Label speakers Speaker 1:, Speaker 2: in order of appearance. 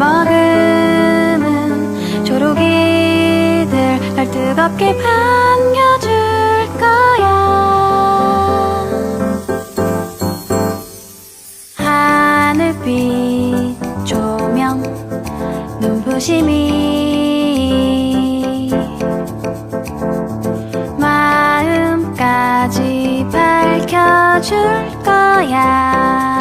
Speaker 1: 머금은 초록이들 날 뜨겁게 반겨줄 거야. 하늘빛 조명 눈부심이 마음까지 밝혀줄 거야